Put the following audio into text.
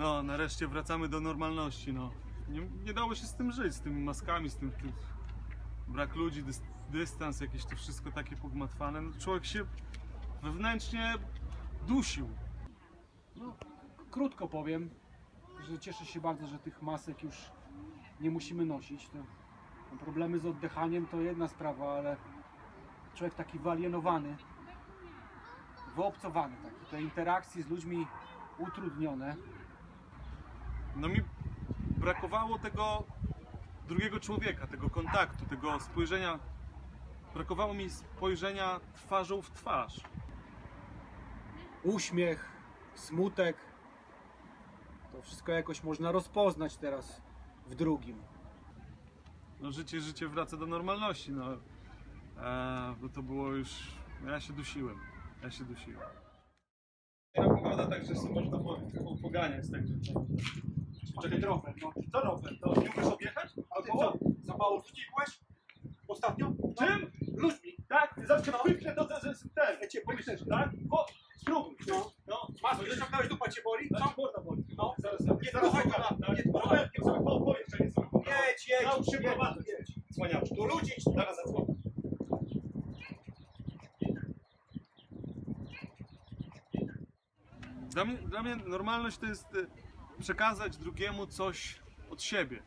No, nareszcie wracamy do normalności, no. Nie, nie dało się z tym żyć, z tymi maskami, z tym, tym brak ludzi, dys, dystans, jakieś to wszystko takie pogmatwane. No, człowiek się wewnętrznie dusił. No, krótko powiem, że cieszę się bardzo, że tych masek już nie musimy nosić. To, problemy z oddychaniem to jedna sprawa, ale człowiek taki wyalienowany, wyobcowany taki, te interakcje z ludźmi utrudnione. No mi brakowało tego drugiego człowieka, tego kontaktu, tego spojrzenia. Brakowało mi spojrzenia twarzą w twarz. Uśmiech, smutek, to wszystko jakoś można rozpoznać teraz w drugim. No życie, życie wraca do normalności, no. E, bo to było już... No ja się dusiłem. Ja się dusiłem. Ja pogoda, także sobie można po, po, poganiać, także... Czekaj, rower, no. Co rower? To nie umiesz objechać? A ty co? Za mało ludzi byłeś? Ostatnio? Czym? Ludźmi. Tak? Zawsze no. wypchnę to, że ten. Ja cię pomyśleć, tak? O, spróbuj. No. no. Masz, już ściągnąłeś, dupa cię boli? Co? Morda boli. No. Zaraz, nie, zaraz, zaraz, zaraz, nie, rowerkiem sobie po, powiedz, że nie sobie. Jedź, jedź. Naucz się prowadzić. Cwaniasz. Tu ludzi, zaraz zadzwonię. Dla mnie, dla mnie normalność to jest e, przekazać drugiemu coś od siebie.